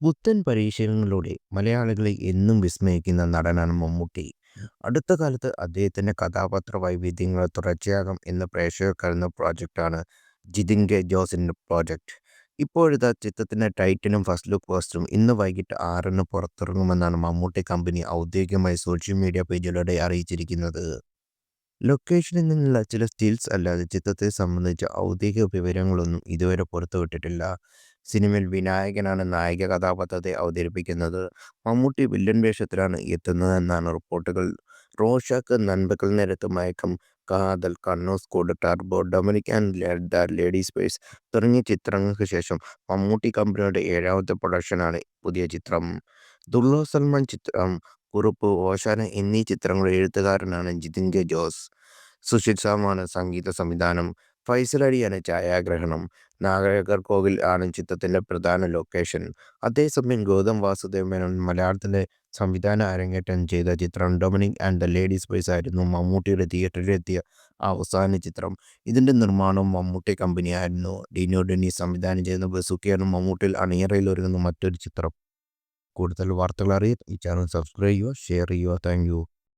പുത്തൻ പരീക്ഷണങ്ങളിലൂടെ മലയാളികളെ എന്നും വിസ്മയിക്കുന്ന നടനാണ് മമ്മൂട്ടി. അടുത്ത കാലത്ത് അദ്ദേഹത്തിന്റെ കഥാപാത്ര വൈവിധ്യങ്ങൾ തുടർച്ചയാകും എന്ന് പ്രേക്ഷകർ കരുന്ന പ്രോജക്റ്റാണ് ജിതിൻ കെ. ജോസിന്റെ പ്രോജക്റ്റ്. ഇപ്പോഴത്തെ ചിത്രത്തിന്റെ ടൈറ്റിലും ഫസ്റ്റ് ലുക്ക് പോസ്റ്ററും ഇന്ന് വൈകിട്ട് ആറിന് പുറത്തിറങ്ങുമെന്നാണ് മമ്മൂട്ടി കമ്പനി ഔദ്യോഗികമായി സോഷ്യൽ മീഡിയ പേജിലൂടെ അറിയിച്ചിരിക്കുന്നത്. ലൊക്കേഷനിൽ നിന്നുള്ള ചില സ്റ്റിൽസ് അല്ലാതെ ചിത്രത്തെ സംബന്ധിച്ച ഔദ്യോഗിക വിവരങ്ങളൊന്നും ഇതുവരെ പുറത്തുവിട്ടിട്ടില്ല. സിനിമയിൽ വിനായകനാണ് നായിക കഥാപാത്രത്തെ അവതരിപ്പിക്കുന്നത്. മമ്മൂട്ടി വില്ലൻ വേഷത്തിലാണ് എത്തുന്നതെന്നാണ് റിപ്പോർട്ടുകൾ. Rorschach, Nanpakal നിരത്ത് Mayakkam, Kaathal, Kannur squad Turbo, Dominic and the ladies space തുടങ്ങിയ ചിത്രങ്ങൾക്ക് ശേഷം മമ്മൂട്ടി കമ്പനിയുടെ ഏഴാമത്തെ പ്രൊഡക്ഷനാണ് പുതിയ ചിത്രം. ദുർലോ സൽമാൻ ചിത്രം കുറുപ്പ്, ഓശാന എന്നീ ചിത്രങ്ങളുടെ എഴുത്തുകാരനാണ് ജിതിൻ കെ. ജോസ്. സുഷിത് സാമാണ് സംഗീത സംവിധാനം. ഫൈസൽ അലിയാണ് ഛായാഗ്രഹണം. നാഗർകോവിൽ ആണ് ചിത്രത്തിന്റെ പ്രധാന ലൊക്കേഷൻ. അതേസമയം ഗൗതം വാസുദേവ് മേനോൻ മലയാളത്തിലെ സംവിധാന അരങ്ങേറ്റം ചെയ്ത ചിത്രം ഡൊമിനിക് ആൻഡ് ദ ലേഡീസ് ബോയ്സ് ആയിരുന്നു മമ്മൂട്ടിയുടെ തിയേറ്ററിലെത്തിയ അവസാന ചിത്രം. ഇതിന്റെ നിർമ്മാണം മമ്മൂട്ടി കമ്പനിയായിരുന്നു. ഡിനോ ഡെന്നി സംവിധാനം ചെയ്യുന്ന ബസുക്കിയാണ് മമ്മൂട്ടിയിൽ അണിയറയിൽ ഒരുങ്ങുന്ന മറ്റൊരു ചിത്രം. കൂടുതൽ വാർത്തകൾ അറിയാൻ ഈ ചാനൽ സബ്സ്ക്രൈബ് ചെയ്യുക, ഷെയർ ചെയ്യുക. താങ്ക്.